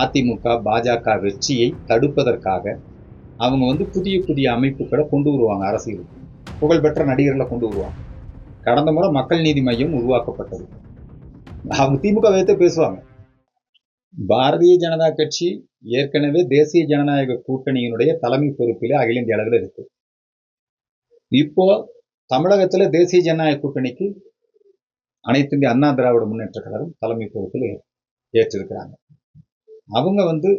அதிமுக பாஜக வெற்றியை தடுப்பதற்காக அவங்க வந்து புதிய புதிய அமைப்புகளை கொண்டு வருவாங்க அரசியல். புகழ்பெற்ற நடிகர்களை கொண்டு வருவாங்க. கடந்த முறை மக்கள் நீதி மையம் உருவாக்கப்பட்டது. அவங்க திமுக வைத்து பேசுவாங்க. பாரதிய ஜனதா கட்சி ஏற்கனவே தேசிய ஜனநாயக கூட்டணியினுடைய தலைமை பொறுப்பிலே அகில இந்திய அளவில் இருக்கு. இப்போ தமிழகத்துல தேசிய ஜனநாயக கூட்டணிக்கு அனைத்து இந்திய அண்ணா திராவிட முன்னேற்ற கழகம் தலைமை பொறுப்பில் ஏற்றிருக்கிறாங்க. அவங்க வந்து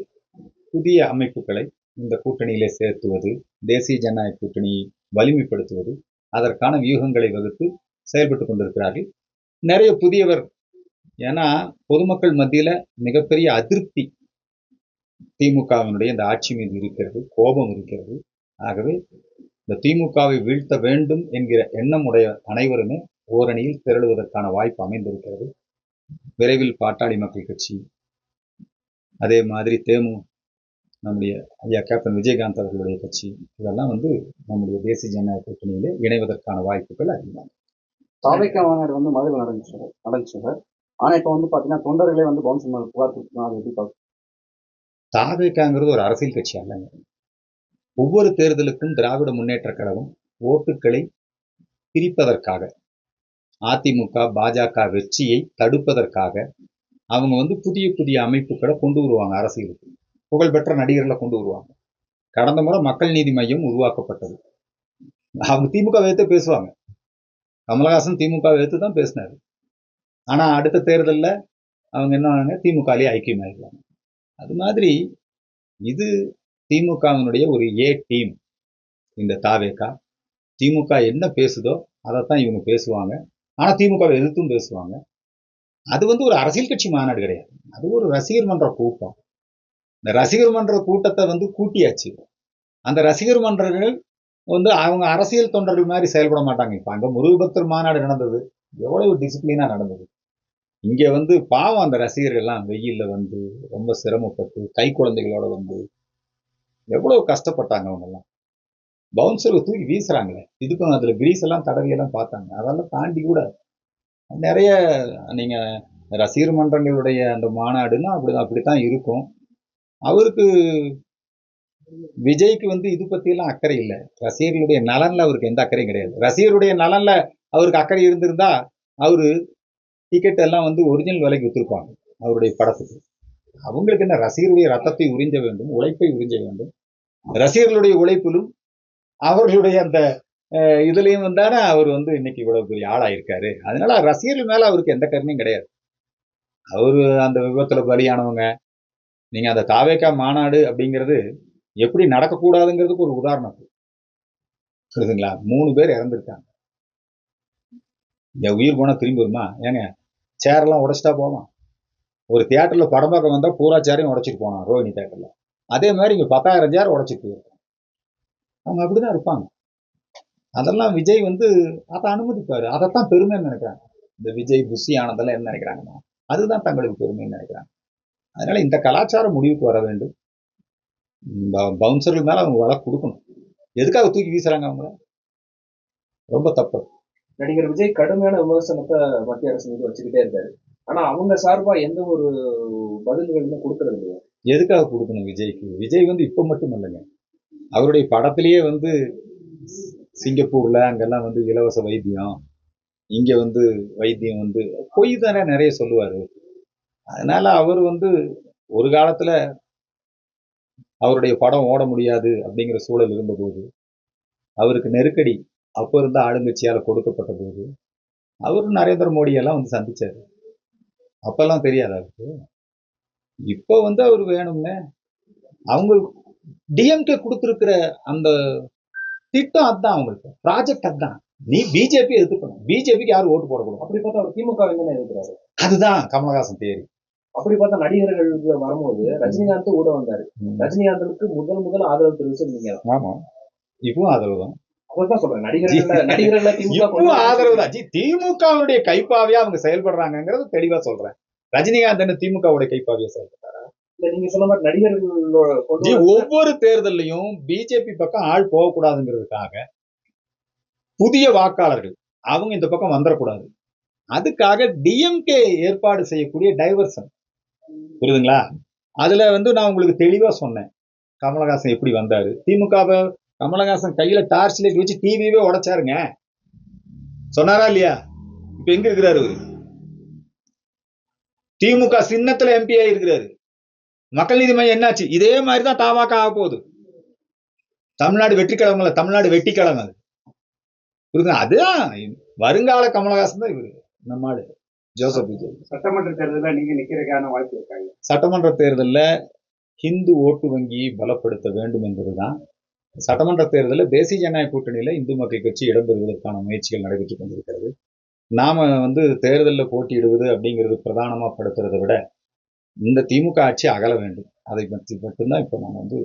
புதிய அமைப்புகளை இந்த கூட்டணியிலே சேர்த்துவது தேசிய ஜனநாயக கூட்டணியை வலிமைப்படுத்துவது அதற்கான வியூகங்களை வகுத்து செயல்பட்டு கொண்டிருக்கிறார்கள். நிறைய புதியவர் ஏன்னா பொதுமக்கள் மத்தியில் மிகப்பெரிய அதிருப்தி திமுகவினுடைய இந்த ஆட்சி மீது இருக்கிறது கோபம் இருக்கிறது. ஆகவே இந்த திமுகவை வீழ்த்த வேண்டும் என்கிற எண்ணம் உடைய அனைவருமே ஓரணியில் திரளுவதற்கான வாய்ப்பு அமைந்திருக்கிறது. விரைவில் பாட்டாளி மக்கள் கட்சி அதே மாதிரி தேமு நம்முடைய ஐயா கேப்டன் விஜயகாந்த் அவர்களுடைய கட்சி இதெல்லாம் வந்து நம்முடைய தேசிய ஜனநாயக கூட்டணியிலே இணைவதற்கான வாய்ப்புகள் அதிகம். தாவைக்கா மாநாடு வந்து மதுரை நடந்துச்சு நடந்துச்சு சார். ஆனா இப்ப வந்து பாத்தீங்கன்னா தொண்டர்களே வந்து பவுன்ஸ் மேல புகார் கொடுத்துருக்காங்க எப்படி பார்க்க தாவேக்காங்கிறது ஒரு அரசியல் கட்சி அல்லங்க ஒவ்வொரு தேர்தலுக்கும் திராவிட முன்னேற்ற கழகம் ஓட்டுகளை பிரிப்பதற்காக அதிமுக பாஜக வெற்றியை தடுப்பதற்காக அவங்க வந்து புதிய புதிய அமைப்புகளை கொண்டு வருவாங்க அரசியலுக்கு. புகழ்பெற்ற நடிகர்களை கொண்டு வருவாங்க. கடந்த முறை மக்கள் நீதி மையம் உருவாக்கப்பட்டது. அவங்க திமுக வைத்து பேசுவாங்க. கமலஹாசன் திமுக வைத்து தான் பேசினார். ஆனால் அடுத்த தேர்தலில் அவங்க என்ன திமுகலேயே ஐக்கியமாயிருக்காங்க அது மாதிரி இது திமுகவினுடைய ஒரு ஏ டீம் இந்த தாவேக்கா. திமுக என்ன பேசுதோ அதைத்தான் இவங்க பேசுவாங்க. ஆனால் திமுகவை எதிர்த்தும் பேசுவாங்க. அது வந்து ஒரு அரசியல் கட்சி மாநாடு கிடையாது. அது ஒரு ரசிகர் மன்ற கூட்டம். இந்த ரசிகர் மன்ற கூட்டத்தை வந்து கூட்டியாச்சு. அந்த ரசிகர் மன்றங்கள் வந்து அவங்க அரசியல் தொண்டர்கள் மாதிரி செயல்பட மாட்டாங்க. இப்ப அங்க முருகபக்தர் மாநாடு நடந்தது. எவ்வளவு டிசிப்ளினா நடந்தது. இங்க வந்து பாவம் அந்த ரசிகர்கள்லாம் வெயில்ல வந்து ரொம்ப சிரமப்பட்டு கை குழந்தைகளோட வந்து எவ்வளவு கஷ்டப்பட்டாங்க அவங்கெல்லாம். பவுன்சருக்கு தூக்கி வீசுறாங்களே. இதுக்கும் அதுல கிரீஸ் எல்லாம் தடவையெல்லாம் பார்த்தாங்க. அதெல்லாம் தாண்டி கூட நிறைய நீங்கள் ரசிகர் மன்றங்களுடைய அந்த மாநாடுன்னா அப்படி அப்படித்தான் இருக்கும். அவருக்கு விஜய்க்கு வந்து இது பற்றியெல்லாம் அக்கறை இல்லை. ரசிகர்களுடைய நலனில் அவருக்கு எந்த அக்கறையும் கிடையாது. ரசிகருடைய நலன்ல அவருக்கு அக்கறை இருந்திருந்தா அவர் டிக்கெட் எல்லாம் வந்து ஒரிஜினல் விலைக்கு வித்திருப்பாங்க அவருடைய படத்துக்கு. அவங்களுக்கு என்ன ரசிகருடைய ரத்தத்தை உறிஞ்ச வேண்டும் உழைப்பை உறிஞ்ச வேண்டும். ரசிகர்களுடைய உழைப்பிலும் அவர்களுடைய அந்த இதுலேயும் வந்தானே அவர் வந்து இன்னைக்கு இவ்வளவு பெரிய ஆளாயிருக்காரு. அதனால ரசிகர்கள் மேலே அவருக்கு எந்த கருணையும் கிடையாது. அவர் அந்த விபத்தில் பலியானவங்க. நீங்கள் அந்த தாவேக்கா மாநாடு அப்படிங்கிறது எப்படி நடக்கக்கூடாதுங்கிறதுக்கு ஒரு உதாரணம் புரியுதுங்களா? மூணு பேர் இறந்துருக்காங்க. என் உயிர் போனால் திரும்பி வருமா? ஏங்க சேரெல்லாம் உடைச்சிட்டா போவான் ஒரு தியேட்டரில் படம் பார்க்க வந்தால் பூரா சேரையும் உடைச்சிட்டு போனான் ரோஹிணி தேட்டரில் அதே மாதிரி இங்கே பத்தாயிரம் சேர் உடைச்சிட்டு போயிருக்காங்க. அவங்க அப்படிதான் இருப்பாங்க. அதெல்லாம் விஜய் வந்து அதை அனுமதிப்பாரு. அதைத்தான் பெருமைன்னு நினைக்கிறாங்க. இந்த விஜய் புஷி ஆனதெல்லாம் என்ன நினைக்கிறாங்கன்னா அதுதான் தங்களுக்கு பெருமைன்னு நினைக்கிறாங்க. அதனால இந்த கலாச்சாரம் முடிவுக்கு வர வேண்டும். பவுன்சர்கள் மேல அவங்க வழக்கு கொடுக்கணும். எதுக்காக தூக்கி வீசுறாங்க அவங்கள? ரொம்ப தப்பு. நடிகர் விஜய் கடுமையான விமர்சனத்தை மத்திய அரசு மீது வச்சுக்கிட்டே இருக்காரு. ஆனா அவங்க சார்பா எந்த ஒரு பதில்களுமே கொடுக்கறது இல்லையா. எதுக்காக கொடுக்கணும் விஜய்க்கு? விஜய் வந்து இப்போ மட்டும் இல்லைங்க. அவருடைய படத்திலேயே வந்து சிங்கப்பூர்ல அங்கெல்லாம் வந்து இலவச வைத்தியம். இங்க வந்து வைத்தியம் வந்து பொய் தானே நிறைய சொல்லுவாரு. அதனால அவர் வந்து ஒரு காலத்துல அவருடைய படம் ஓட முடியாது அப்படிங்கிற சூழல் இருந்தபோது அவருக்கு நெருக்கடி அப்போ இருந்த ஆளுங்கட்சியால் கொடுக்கப்பட்ட போது அவர் நரேந்திர மோடியெல்லாம் வந்து சந்திச்சாரு. அப்பெல்லாம் தெரியாது அவருக்கு. இப்போ வந்து அவர் வேணும்னே அவங்க டிஎம்கே கொடுத்துருக்கிற அந்த திட்டம் அதுதான் அவங்களுக்கு. ப்ராஜெக்ட் அதுதான் நீ பிஜேபி எதிர்க்கணும். பிஜேபிக்கு யாரும் ஓட்டு போடக்கூடாது? அப்படி பார்த்தா அவர் திமுக தானே இருக்கிறாரு அதுதான் கமலஹாசன் தேரி அப்படி பார்த்தா நடிகர்கள் வரும்போது ரஜினிகாந்த் கூட வந்தாரு. ரஜினிகாந்தனுக்கு முதல் முதல் ஆதரவு தெரிவிச்சது நீங்க. ஆமா. இப்பவும் ஆதரவு தான். திமுகவுடைய கைப்பாவியா அவங்க செயல்படுறாங்கங்கிறது தெளிவா சொல்றேன். ரஜினிகாந்த் திமுகவுடைய கைப்பாவியா செயல்படுறாங்க நீங்க சொன்ன மாதிரி நடிகர்களோட ஒவ்வொரு தேர்தல்லையும் பிஜேபி பக்கம் ஆள் போகக்கூடாதுங்கிறதுக்காக புதிய வாக்காளர்கள் அவங்க இந்த பக்கம் வந்துடக்கூடாது அதுக்காக டிஎம்கே ஏற்பாடு செய்யக்கூடிய டைவர்சன் புரியுதுங்களா? அதுல வந்து நான் உங்களுக்கு தெளிவா சொன்னேன். கமலஹாசன் எப்படி வந்தாரு? திமுகவை கமலஹாசன் கையில டார்ச் லைட் வச்சு டிவியவே உடைச்சாருங்க. சொன்னாரா இல்லையா? இப்ப எங்க இருக்கிறாரு திமுக சின்னத்துல எம்பி இருக்கிறாரு. மக்கள் நீதி மையம் என்னாச்சு? இதே மாதிரி தான் தாவாக்கா ஆக போகுது. தமிழ்நாடு வெற்றி கழகம்ல தமிழ்நாடு வெட்டி கழகம் அது. புரியுதுங்களா? அதுதான். வருங்கால கமலஹாசன் தான் இவரு நம்ம ஆளு. ஜோசப் விஜய். சட்டமன்ற தேர்தலில் நீங்க நிக்கிறதுக்கான வாய்ப்பு இருக்காங்க சட்டமன்ற தேர்தல்ல ஹிந்து ஓட்டு வங்கியை பலப்படுத்த வேண்டும் என்பதுதான். சட்டமன்ற தேர்தலில் தேசிய ஜனநாயக கூட்டணியில இந்து மக்கள் கட்சி இடம்பெறுவதற்கான முயற்சிகள் நடைபெற்றுக் கொண்டிருக்கிறது. நாம வந்து தேர்தலில் போட்டியிடுவது அப்படிங்கிறது பிரதானமா படுத்துறதை விட இந்த திமுக ஆட்சி அகல வேண்டும். அதை பற்றி மட்டும்தான் இப்போ நான் வந்து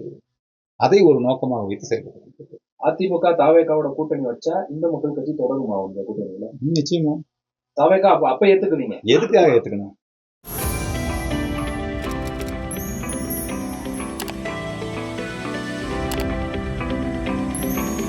அதை ஒரு நோக்கமாக வைத்து செயல்பட்டு அதிமுக தாவேக்காவோட கூட்டணி வச்சா இந்த மக்கள் கட்சி தொடருமா இந்த கூட்டணியில? நிச்சயமா. தாவேக்கா அப்ப அப்ப ஏத்துக்குவீங்க எதுக்காக ஏத்துக்கணும்?